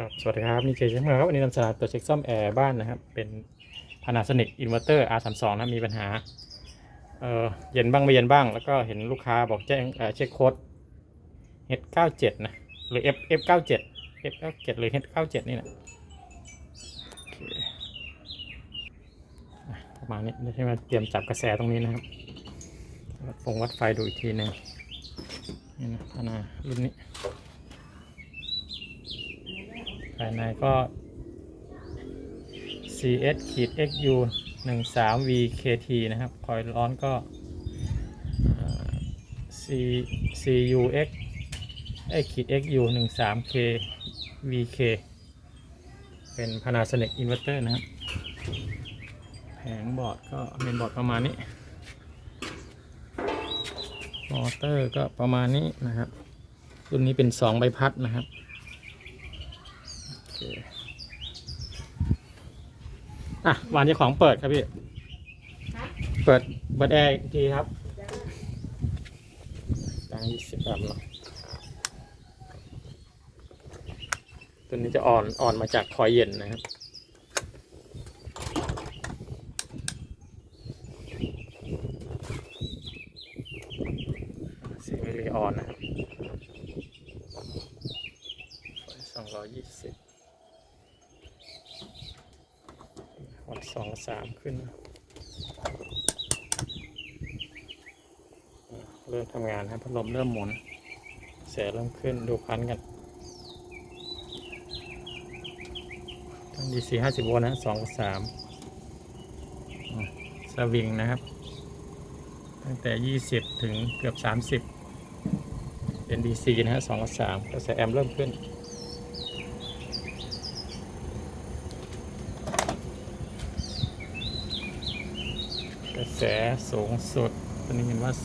ครับสวัสดีครับ นี่เจช่างเมืองครับ วันนี้นำเสนอตัวเช็คซ่อมแอร์บ้านนะครับ เป็น Panasonic Inverter R32 นะมีปัญหาเออเย็นบ้างไม่เย็นบ้าง แล้วก็เห็นลูกค้าบอกแจ้งเออเช็คโค้ด H97 นะ หรือ F F97 F97 หรือ H97 นี่นะโอเคอะประมาณนี้ไม่ใช่มาเตรียมจับกระแสตรงนี้นะครับวัดฟงวัดไฟดูอีกทีหนึ่งนี่นะพานารุ่นนี้ ภายในก็ CS ขีด XU 1 3 VKT นะครับ คอยล์ร้อนก็ CUX ไอขีด XU 1 3 K VK เป็น Panasonic Inverter นะครับ แผงบอร์ดก็เมนบอร์ดประมาณนี้ มอเตอร์ก็ประมาณนี้นะครับ รุ่นนี้เป็น 2 ใบพัดนะครับ เคอะวานเจ้าของเปิดครับพี่ เปิดเปิดแอร์อีกทีครับตังยี่สิบแบบเนาะตัวนี้จะอ่อนอ่อนมาจากคอยเย็นนะครับสีมิลลิออนนะครับสองร้อยยี่สิบ วัน สองสามขึ้น เริ่มทำงานครับพัดลมเริ่มหมุนแสงเริ่มขึ้นดูพันกันตั้งดีสี่ห้าสิบโวลต์นะสองสามสวิงนะครับ ตั้งแต่ยี่สิบถึงเกือบสามสิบเป็น DC นะฮะสองสามกระแสแอมเริ่มขึ้น กระ แสสูงสุดตอนนี้เห็นว่า 4.43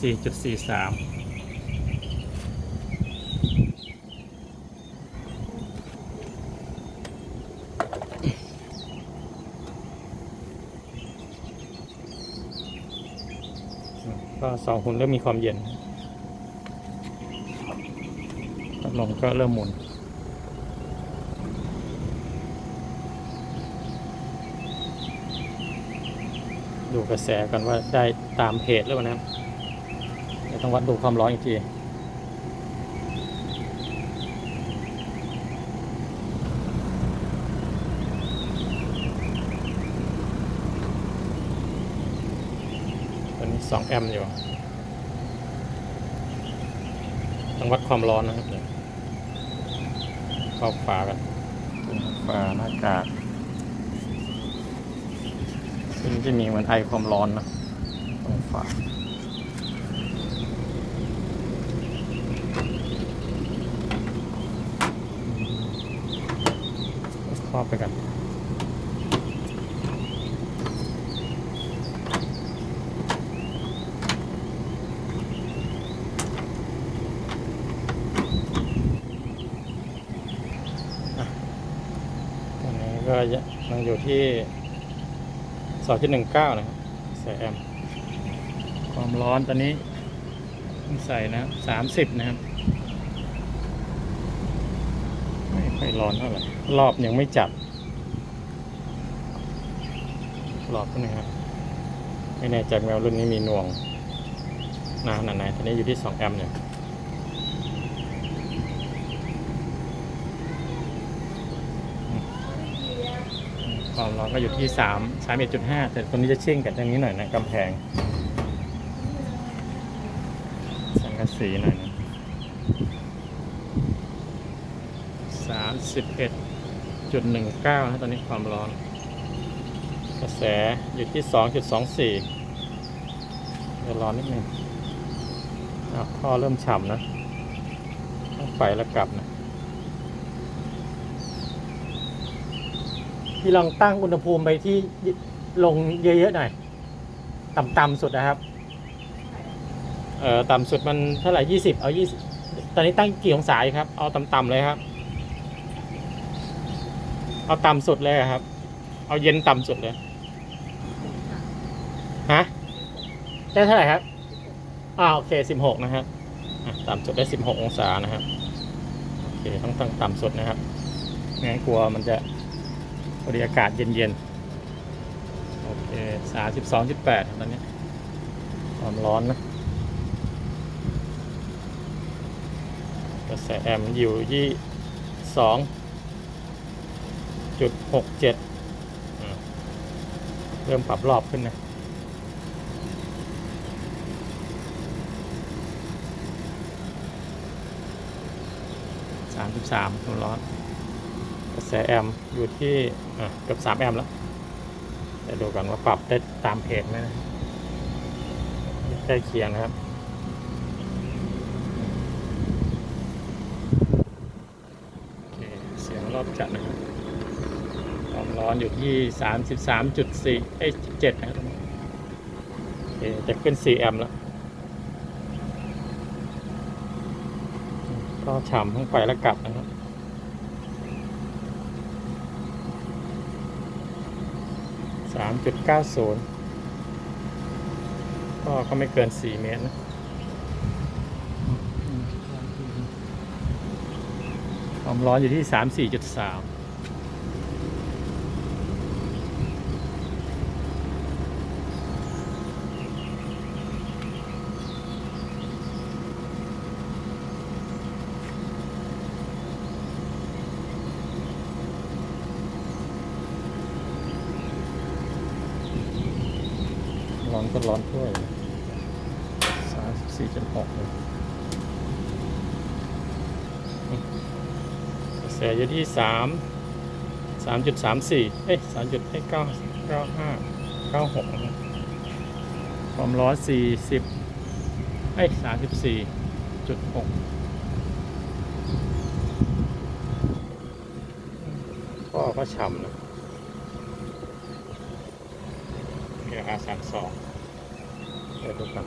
ก็สองหุ่นเริ่มมีความเย็นพัดลมก็เริ่มหมุน ดูกระแสกันว่าได้ตามเพจหรือเปล่านะเดี๋ยวต้องวัดดูความร้อนอีกทีตอนนี้สองแอมป์อยู่ ต้องวัดความร้อนนะครับเดี๋ยวเข้าฝากันฝาหน้ากาก ซึ่ง จะมีเหมือนไอความร้อนนะตรงฝาครอบไปกันอะตอนนี้ก็ยังอยู่ที่ องจุดหนึ่งเก้านะครับใส่แอมความร้อนตอนนี้เพิ่งใส่นะสามสิบนะครับ ไม่ค่อยร้อนเท่าไหร่รอบยังไม่จับรอบตัวนี้ครับไม่แน่ใจแมวรุ่นนี้มีหน่วงนานขนาดไหนตอนนี้อยู่ที่สองแอมเนี่ย ความร้อนก็อยู่ที่สามสามเอ็ดจุดห้าแต่ตัวนี้จะเชื่องกับตรงนี้หน่อยนะกำแพง สังกะสีหน่อยนะสามสิบเอ็ดจุดหนึ่งเก้านะตอนนี้ความร้อน กระแสอยู่ที่สองจุดสองสี่เดี๋ยวร้อนนิดนึงอ้าวท่อเริ่มฉ่ำนะ ต้องไปแล้วกลับนะ พี่ลองตั้งอุณหภูมิไปที่ลงเยอะๆหน่อย ต่ำๆสุดนะครับ เอ่อต่ำสุดมันเท่าไหร่ยี่สิบเอายี่สิบตอนนี้ตั้งกี่องศาครับ เอาต่ำๆเลยครับ เอาต่ำสุดเลยครับ เอาเย็นต่ำสุดเลยฮะได้เท่าไหร่ครับอ่าโอเคสิบหกนะครับต่ำสุดได้สิบหกองศานะครับโอเคต้องตั้งต่ำสุดนะครับไม่งั้นกลัวมันจะ พอดีอากาศเย็นๆ โอเคสามสิบสองจุดแปดตอนนี้ความร้อนนะกระแสแอมป์อยู่ที่สองจุดหกเจ็ดเริ่มปรับรอบขึ้นนะสามสิบสามตัวร้อน กระแสแอมป์อยู่ที่เกือบสามแอมป์แล้วเดี๋ยวดูกันว่าปรับได้ตามเพจไหมนะใกล้เคียงนะครับโอเคเสียงรอบจัดนะครับความร้อนอยู่ที่สามสิบสามจุดสี่เอ้ยเจ็ดนะครับโอเคจะขึ้นสี่แอมป์แล้วก็ฉ่ำทั้งไปและกลับนะครับ 3.90 ก็ก็ไม่เกิน 4 เมตรนะความร้อนอยู่ที่ 34.3 ก็ร้อนถ้วยสามสิบสี่จุดหกเลยกระแสอยู่ที่สามสามจุดสามสี่เอ้ยสามจุดให้เก้าเก้าห้าเก้าหกความร้อนสี่สิบเอ้ยสามสิบสี่จุดหกก็ก็ฉ่ำนะมีราคาสามสอง เดี๋ยวดูกัน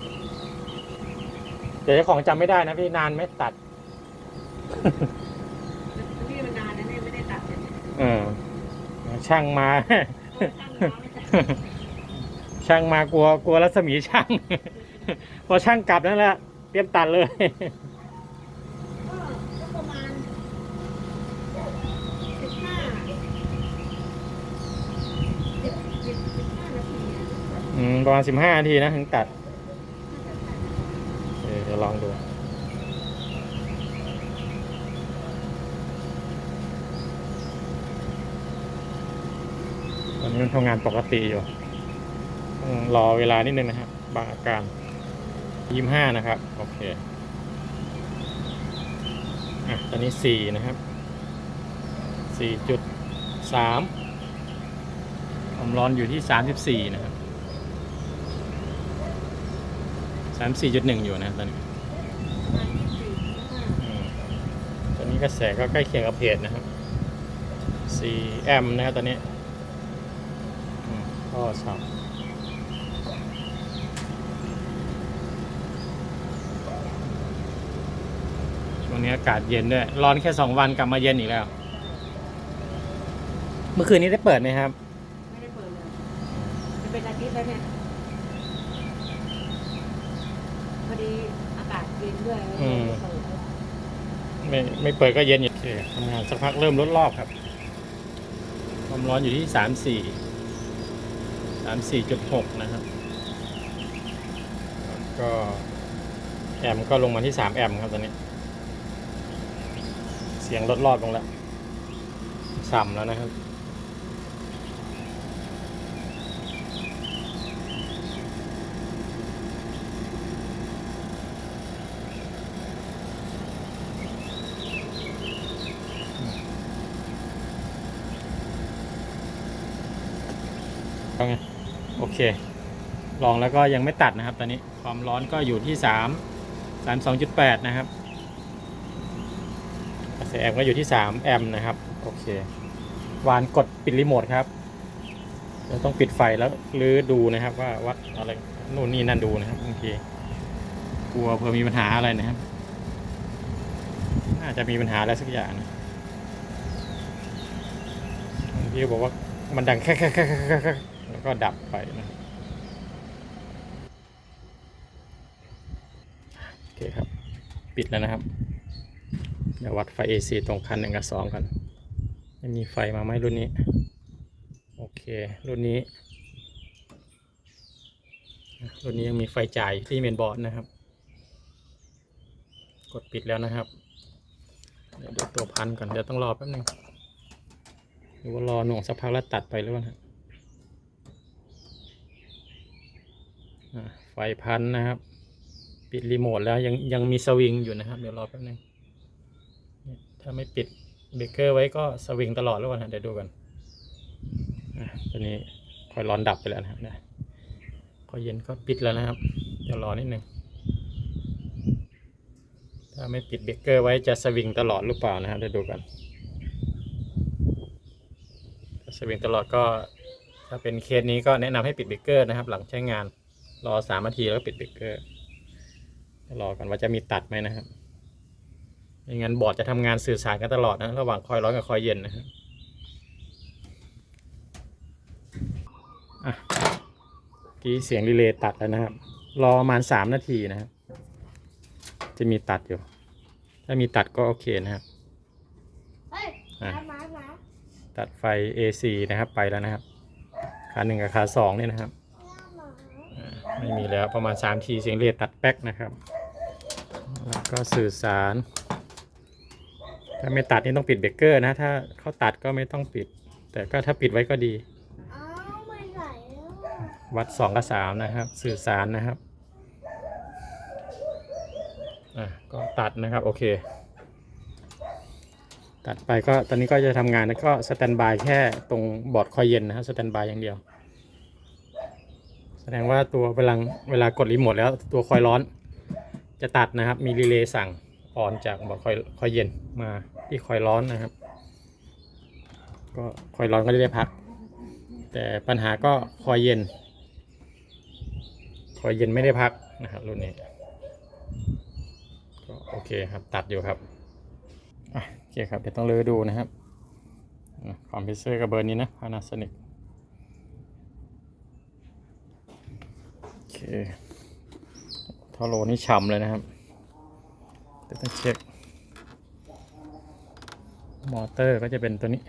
เดี๋ยวเจ้าของจำไม่ได้นะพี่นานไหมตัด นี่มันนานนะเนี่ยไม่ได้ตัดเลยเออ ช่างมา เออตั้งน้ำไม่ตัดช่างมากลัวกลัวรัศมีช่าง พอช่างกลับนั่นแหละเตรียมตัดเลย ก็ก็ประมาณสิบห้าสิบสิบสิบห้านาทีอะอืมประมาณสิบห้านาทีนะถึงตัด น่าจะตัด เออเดี๋ยว ลองดูตอนนี้มันทำงานปกติอยู่ต้องรอเวลานิดนึงนะครับบางอาการยี่ห้านะครับ โอเคอะตอนนี้สี่นะครับสี่จุดสามความร้อนอยู่ที่สามสิบสี่นะครับสามสี่จุดหนึ่งอยู่นะตอนนี้ ประมาณยี่สิบสี่ห้า อืมตอ นี้กระแสก็ใกล้เคียงกับเพจนะครับสี่แอมนะครับตอนนี้อืมก็ชับช่วงนี้อากาศเย็นด้วย ร้อนแค่สองวันกลับมาเย็นอีกแล้ว เมื่อคืนนี้ได้เปิดไหมครับ ไม่ได้เปิดเลยจะเป็นอาทิตย์แล้วเนี่ย พอดีอากาศเย็นด้วยแล้วอืมเปิด ไม่ไม่เปิดก็เย็นอยู่โอเคทำงานสักพักเริ่มลดรอบครับความร้อนอยู่ที่สามสี่สามสี่จุดหกนะครับ ก็แอมก็ลงมาที่สามแอมครับตอนนี้ เสียงลดรอบลงแล้วส่ำแล้วนะครับ เอาไงโอ เค ลองแล้วก็ยังไม่ตัดนะครับ ตอนนี้ความร้อนก็อยู่ที่สามสามสองจุดแปดนะครับกระแสแอมป์ก็อยู่ที่สามแอมป์นะครับ โอเควานกดปิดรีโมทครับเราต้องปิดไฟแล้วหรือดูนะครับ ว่าวัดอะไรนู่นนี่นั่นดูนะครับบางทีกลัวเผื่อมีปัญหาอะไรนะครับน่าจะมีปัญหาอะไรสักอย่างนะบางทีบอกว่ามันดังแค่แค่แค่แค่แค่แค่แล้ว ก็ดับไปนะโอเคครับ ปิดแล้วนะครับ เดี๋ยววัดไฟ AC ตรงคันหนึ่งกับสองกันมีไฟมาไหมรุ่นนี้ โอเค รุ่นนี้ รุ่นนี้ยังมีไฟจ่ายที่เมนบอร์ดนะครับ กดปิดแล้วนะครับ เดี๋ยวดูตัวพันก่อนเดี๋ยวต้องรอแป๊บนึงหรือว่ารอหน่วงสักพักแล้วตัดไปหรือเปล่านะอะ ไฟพันนะครับ ปิดรีโมทแล้วยังยังมีสวิงอยู่นะครับ เดี๋ยวรอแป๊บนึงถ้าไม่ปิดเบรกเกอร์ไว้ก็สวิงตลอดหรือเปล่านะเดี๋ยวดูกันอะตอนนี้คอยร้อนดับไปแล้วนะครับเนี่ยพอเย็นก็ปิดแล้วนะครับ เดี๋ยวรอนิดนึงถ้าไม่ปิดเบรกเกอร์ไว้จะสวิงตลอดหรือเปล่านะครับเดี๋ยวดูกันถ้าสวิงตลอดก็ถ้าเป็นเคสนี้ก็แนะนำให้ปิดเบรกเกอร์นะครับ หลังใช้งาน รอสามนาทีแล้วก็ปิดเบรกเกอร์เดี๋ยวรอกันว่าจะมีตัดไหมนะครับไม่งั้นบอร์ดจะทำงานสื่อสารกันตลอดนะระหว่างคอยร้อนกับคอยเย็นนะครับอะเมื่อกี้เสียงรีเลย์ตัดแล้วนะครับ รอประมาณสามนาทีนะครับ จะมีตัดอยู่ ถ้ามีตัดก็โอเคนะครับเฮ้ยอะหมาหมาหมาตัดไฟ AC นะครับไปแล้วนะครับขาหนึ่งกับขาสองเนี่ยนะครับหมาอ่า ไม่มีแล้วประมาณ 3 ทีเสียงเรียตัดแป๊กนะครับ แล้วก็สื่อสาร ถ้าไม่ตัดนี่ต้องปิดเบรกเกอร์นะ ถ้าเขาตัดก็ไม่ต้องปิด แต่ก็ถ้าปิดไว้ก็ดี อ้าวไม่ไหลแล้ววัด 2 กับ 3 นะครับ สื่อสารนะครับ อะก็ตัดนะครับ โอเค ตัดไปก็ตอนนี้ก็จะทำงานแล้วก็สแตนบายแค่ตรงบอร์ดคอยเย็นนะครับสแตนบายอย่างเดียว แสดงว่าตัวเวลาเวลากดรีโมทแล้วตัวคอยร้อนจะตัดนะครับ มีรีเลย์สั่งออนจากบอร์ดคอยคอยเย็นมาที่คอยร้อนนะครับ ก็คอยร้อนก็จะได้พัก แต่ปัญหาก็คอยเย็น คอยเย็นไม่ได้พักนะครับรุ่นนี้ก็โอเคครับตัดอยู่ครับโอเคครับเดี๋ยวต้องเลือดูนะครับคอมพิวเซอร์กับเบอร์นี้นะ Panasonic โอ เคทอโลนี่ฉ่ำเลยนะครับเดี๋ยวต้องเช็ค มอเตอร์ก็จะเป็นตัวนี้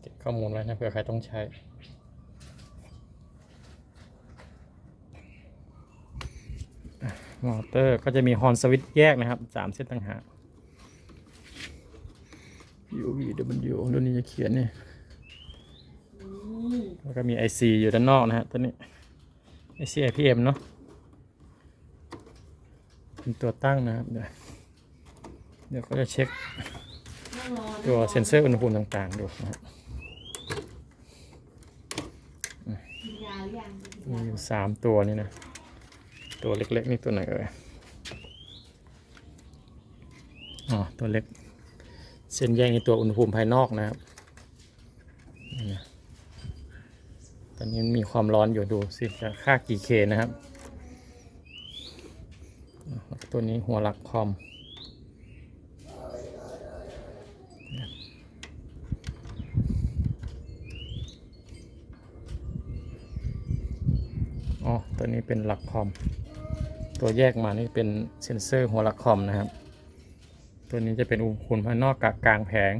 เก็บข้อมูลไว้นะเผื่อใครต้องใช้มอเตอร์ก็จะมีฮอนสวิตช์แยกนะครับสามเส้นต่างหาก UV W รุ่นนี้จะเขียนเนี่ย แล้วก็มี IC อยู่ด้านนอกนะฮะตัวนี้ IC IPM เนาะเป็นตัวตั้งนะครับ เดี๋ยวเดี๋ยวก็จะเช็คตัวเซ็นเซอร์อุณหภูมิต่างๆ ดูนะครับมีอยู่สามตัวนี่นะ ตัวเล็กๆ นี่ตัวไหนเอ่ยอ๋อ ตัวเล็ก เส้นแยกนี่ตัวอุณหภูมิภายนอกนะครับนี่ ตอนนี้มีความร้อนอยู่ดูสิจะค่ากี่เคนะครับ ตัวนี้หัวหลักคอมอ๋อตัวนี้เป็นหลักคอม ตัวแยกมานี่เป็นเซ็นเซอร์หัวหลักคอมนะครับ ตัวนี้จะเป็นอุณหภูมิภายนอกกับกลางแผง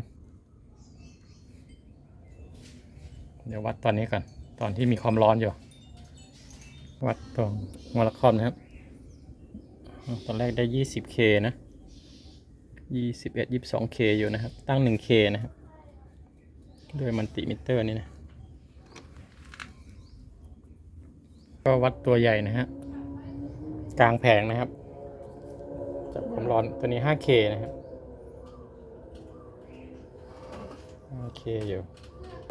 เดี๋ยววัดตอนนี้ก่อน ตอนที่มีความร้อนอยู่ วัดตรงหัวหลักคอมนะครับ ตอนแรกได้ 20K นะ 21 22K อยู่นะครับ ตั้ง 1K นะครับ ด้วยมันติมิเตอร์นี่นะ ก็วัดตัวใหญ่นะฮะ กลางแผงนะครับ จับความร้อนตัวนี้ 5K นะครับ 5K อยู่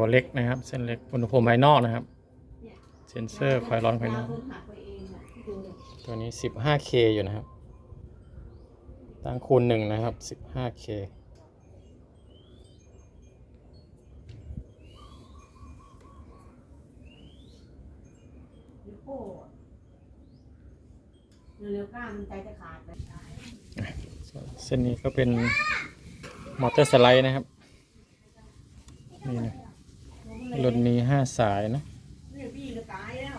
ตัวเล็กนะครับ เส้นเล็กอุณหภูมิภายนอกนะครับ เซนเซอร์คอยร้อนภายนอกเพิ่งหักไปเองอะที่ดูเนี่ยตัวนี้ 15K อยู่นะครับ ตั้งคูณหนึ่งนะครับ 15K นิ้วโป้อะเร็วๆกล้ามมันใจจะขาดเลยเส้นนี้ก็เป็นมอเตอร์สไลด์นะครับ นี่นะ รุ่นนี้ห้าสายนะเนี่ยพี่ก็ตายแล้ว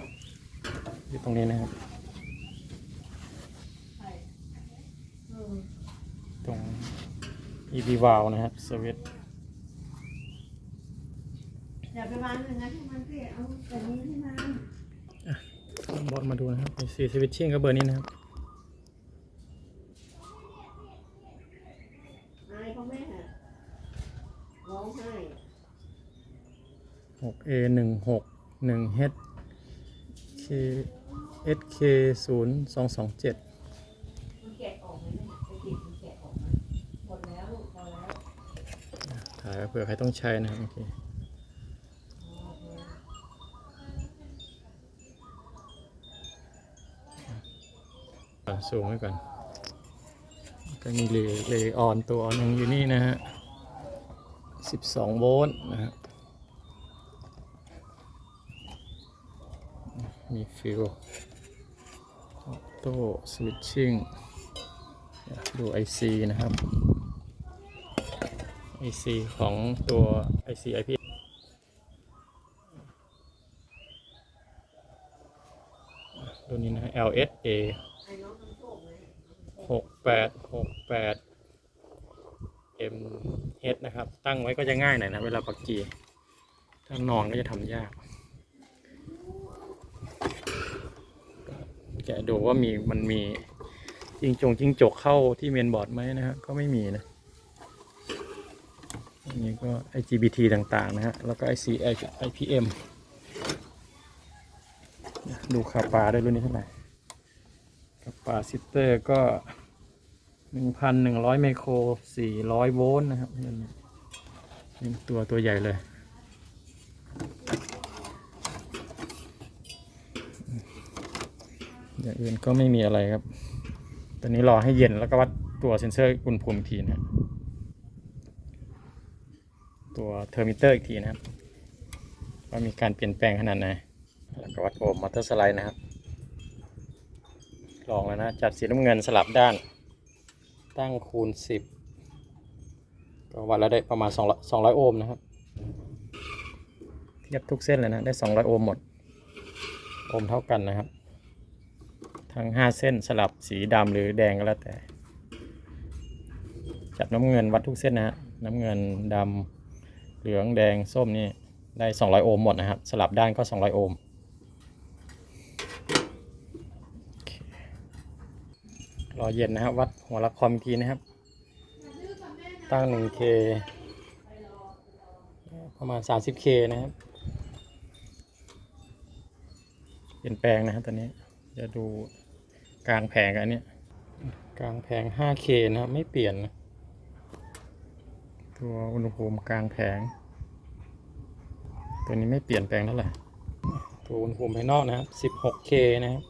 อยู่ตรงนี้นะครับใช่เออตรง EV v a l นะครับสวิตช์อย่าไปวางอย่างนั้นให้มันเสียเอาแต่นี้ให้มันบอสมาดูนะครับ AC switching ก็เบอร์นี้นะครับ อายเขาแม่ร้องไห้ 6A 1 6 1 H K SK 0 2 2 7 มันแกะออกไหมเนี่ยไปติดมันแกะออกไหมหม ดแล้วลูกพอแล้วถ่ายไว้เผื่อใครต้องใช้นะครับโอเคอะสูงไว้ก่อน ก็มีเลเลออนตัวหนึ่งอยู่นี่นะฮะ 12 โวลต์นะฮะ มีฟิลออโต้สวิตชิ่งดู IC นะครับ IC ของตัว IC IP ตัวนี้นะ LSA หมหกแปดหกแปด M H นะครับ ตั้งไว้ก็จะง่ายหน่อยนะ เวลาปักกีถ้านอนก็จะทำยาก กะดูว่ามีมันมีจิงจงจิงจกเข้าที่เมนบอร์ดไหมนะฮะก็ไม่มีนะอันนี้ก็ IGBT ต่างๆนะฮะ แล้วก็ IC IPM ดูคาปาได้รุ่นนี้เท่าไหร่คาปาซิเตอร์ก็1,100ไมโคร400โวลต์นะครับนี่ตัวตัวใหญ่เลย อย่างอื่นก็ไม่มีอะไรครับ ตอนนี้รอให้เย็นแล้วก็วัดตัวเซ็นเซอร์อุณหภูมิอีกทีนะตัวเทอร์มิเตอร์อีกทีนะครับว่ามีการเปลี่ยนแปลงขนาดไหน แล้วก็วัดโอห์มมอเตอร์สไลด์นะครับ ลองแล้วนะ จัดสีน้ำเงินสลับด้าน ตั้งคูณ 10 ก็วัดแล้วได้ประมาณ 200 200 โอห์มนะครับ เทียบทุกเส้นเลยนะ ได้ 200 โอห์มหมด โอห์มเท่ากันนะครับ ทั้ง5เส้นสลับสีดำหรือแดงก็แล้วแต่ จับน้ำเงินวัดทุกเส้นนะฮะน้ำเงินดำเหลืองแดงส้มนี่ได้ 200 โอห์มหมดนะครับ สลับด้านก็ 200 โอห์มรอเย็นนะครับ วัดหัวละคอมอีกทีนะครับ ตั้ง 1K ประมาณ 30K นะครับ เปลี่ยนแปลงนะครับตอนนี้จะดู กลางแผงอันเนี้ยกลางแผง 5K นะครับไม่เปลี่ยนนะตัวอุณหภูมิกลางแผง ตัวนี้ไม่เปลี่ยนแปลงเท่าไหร่ตัวอุณหภูมิภายนอกนะครับ 16K นะครับ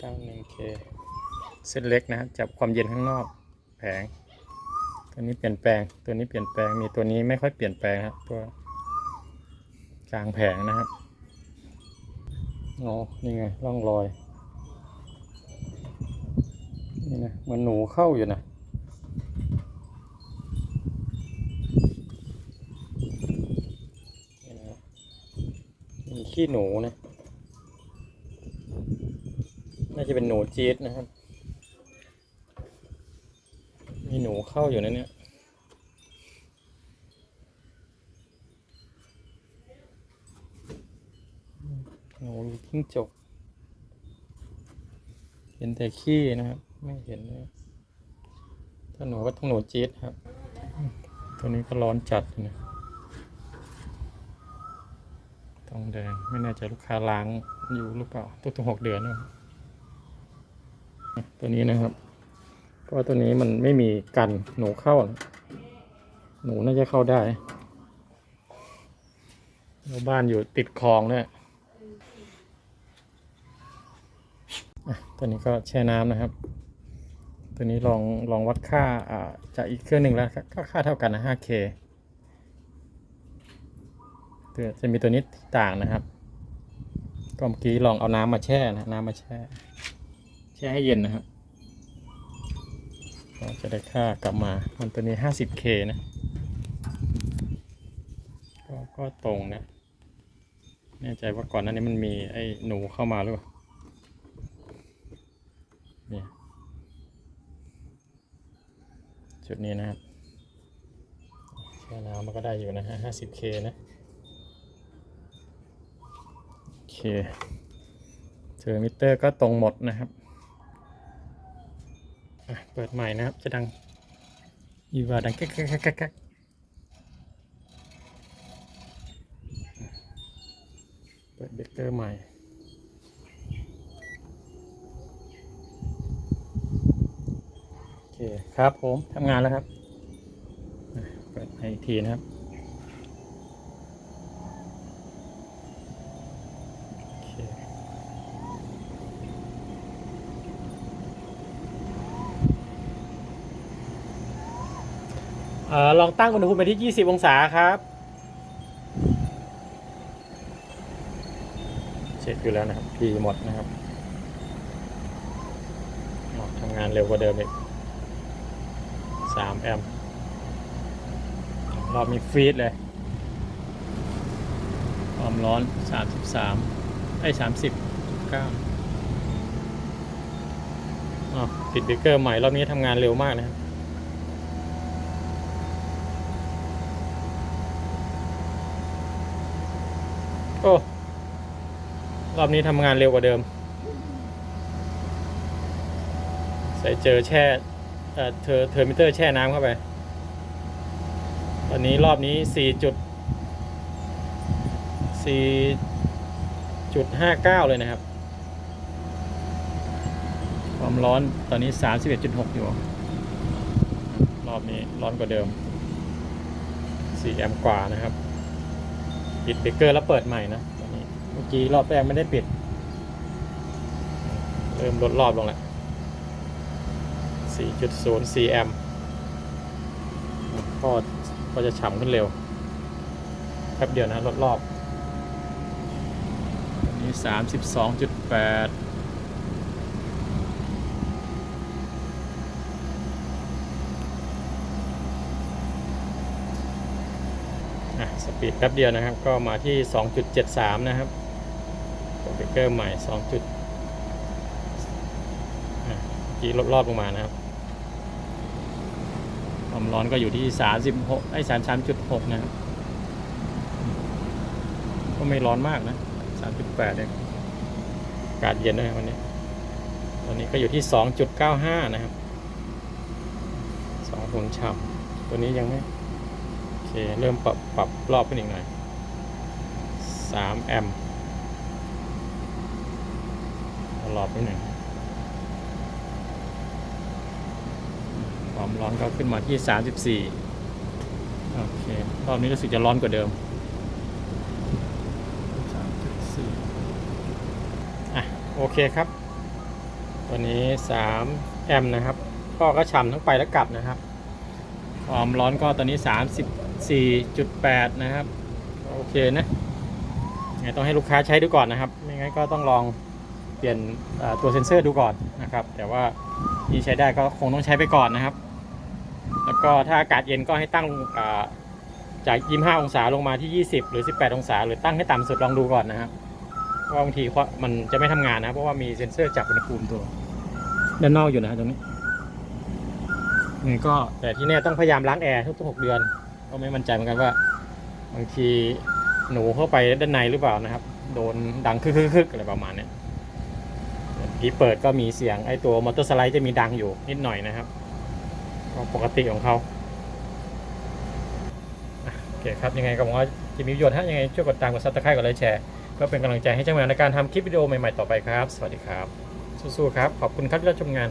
ตั้ง 1K เส้นเล็กนะครับจับความเย็นข้างนอกแผง ตัวนี้เปลี่ยนแปลง ตัวนี้เปลี่ยนแปลง มีตัวนี้ไม่ค่อยเปลี่ยนแปลงครับตัวกลางแผงนะครับ อ๋อ นี่ไงร่องรอย นี่นะเหมันหนูเข้าอยู่นะนี่นะมีขี้หนูนะ น่าจะเป็นหนูจี๊ดนะครับ มีหนูเข้าอยู่นะเนี่ย หนู จิ้งจก เห็นแต่ขี้นะครับ ไม่เห็นเลยถ้าหนูก็ต้องหนูจี๊ดครับ ตัวนี้ก็ร้อนจัดเลยนะทองแดงไม่แน่ใจลูกค้าล้างอยู่หรือเปล่าตัวตัวหกเดือนนะตัวนี้นะครับ เพราะตัวนี้มันไม่มีกันหนูเข้า หนูน่าจะเข้าได้แล้วบ้านอยู่ติดคลองด้วย อะ ตัวนี้ก็แช่น้ำนะครับ ตัวนี้ลองลองวัดค่าอ่าจากอีกเครื่องหนึ่งแล้วก็ค่าเท่ากันนะ 5K ตัวจะมีตัวนี้ต่างนะครับก็เมื่อกี้ลองเอาน้ำมาแช่นะน้ำมาแช่ แช่ให้เย็นนะครับก็จะได้ค่ากลับมา มันตัวนี้ 50K นะก็ก็ตรงนะแน่ใจว่าก่อนหน้านี้มันมีไอ้หนูเข้ามาหรือเปล่า เนี่ย จุดนี้นะครับแช่น้ำมันก็ได้อยู่นะฮะ 50K นะโอเคเทอร์มิเตอร์ก็ตรงหมดนะครับเปิดใหม่นะครับ จะดังอีวาดังแก๊กแก๊กแก๊กแก๊กแก๊กเปิดเบรกเกอร์ใหม่ โอเครับผมทำงานแล้วครับเปิดให้อีกทีนะครับออลองตั้งอุณหภูมิไปที่ 20 องศาครับเช็คอยู่แล้วนะครับพีหมดนะครับทำงานเร็วกว่าเดิมอีก 3แอมป์รอบนี้ฟรีดเลย ความร้อน33ไอ้ย30.9อ๋อปิดเบรกเกอร์ใหม่ รอบนี้ทำงานเร็วมากนะครับโอ้ รอบนี้ทำงานเร็วกว่าเดิม ใส่เจอแช่ เอ่อเทอร์เทอร์มิเตอร์แช่น้ำเข้าไป ตอนนี้รอบนี้4จุดสี่จุดห้าเก้าเลยนะครับ ความร้อนตอนนี้สามสิบเอ็ดจุดหกอยู่ รอบนี้ร้อนกว่าเดิมสี่แอมป์กว่านะครับ ปิดเบรกเกอร์แล้วเปิดใหม่นะตอนนี้เมื่อกี้รอบแรกไม่ได้ปิด เริ่มลดรอบลงแล้ว สี่จุดศูนย์สี่แอมป์ก็ก็จะฉ่ำขึ้นเร็วแป๊บเดียวนะลดรอบนี่สามสิบสองจุดแปดอะสปีดแป๊บเดียวนะครับ ก็มาที่ 2.73 นะครับเบรกเกอร์ใหม่ 2 จุดอะเมื่อกี้ลดรอบลงมานะครับ ความร้อนก็อยู่ที่ 36ไอ้33.6 นะครับก็ไม่ร้อนมากนะ 3.8เองอากาศเย็นด้วยวันนี้ ตอนนี้ก็อยู่ที่ 2.95 นะครับ2ผลฉ่ำตัวนี้ยังไม่ โอเค เริ่มปรับปรับรอบขึ้นอีกหน่อย3แอมป์รอบนิดหนึ่ง ความร้อนก็ขึ้นมาที่ 34 โอเค รอบนี้รู้สึกจะร้อนกว่าเดิมอะ โอเคครับ ตัวนี้ 3 แอมป์นะครับ ก็ก็ฉ่ำทั้งไปและกลับนะครับ ความร้อนก็ตอนนี้ 34.8 นะครับ โอเคนะไงต้องให้ลูกค้าใช้ดูก่อนนะครับ ไม่งั้นก็ต้องลองเปลี่ยนตัวเซ็นเซอร์ดูก่อนนะครับ แต่ว่าที่ใช้ได้ก็คงต้องใช้ไปก่อนนะครับ ก็ถ้าอากาศเย็นก็ให้ตั้งอ่าจาก 25 องศาลงมาที่ 20 หรือ 18 องศา หรือตั้งให้ต่ำสุดลองดูก่อนนะครับเพราะว่าบางทีมันจะไม่ทำงานนะ เพราะว่ามีเซ็นเซอร์จับอุณหภูมิตัว ด้านนอกอยู่นะตรงนี้นี่ก็แต่ที่เนี่ยต้องพยายามล้างแอร์ทุกๆหกเดือน ก็ไม่มั่นใจเหมือนกันว่า บางทีหนูเข้าไปด้านในหรือเปล่านะครับ โดนดังคึกๆอะไรประมาณนี้ที่เปิดก็มีเสียงไอ้ตัวมอเตอร์สไลด์จะมีดังอยู่นิดหน่อยนะครับ ปกติของเขาโอเคครับยังไงก็หวังว่าจะมีประโยชน์ฮะยังไงช่วยกดตามกดซับสไครต์กดไลค์แชร์ก็เป็นกำลังใจให้ช่างแมวในการทำคลิปวิดีโอใหม่ๆต่อไปครับ สวัสดีครับ สู้ๆครับ ขอบคุณครับที่รับชมงาน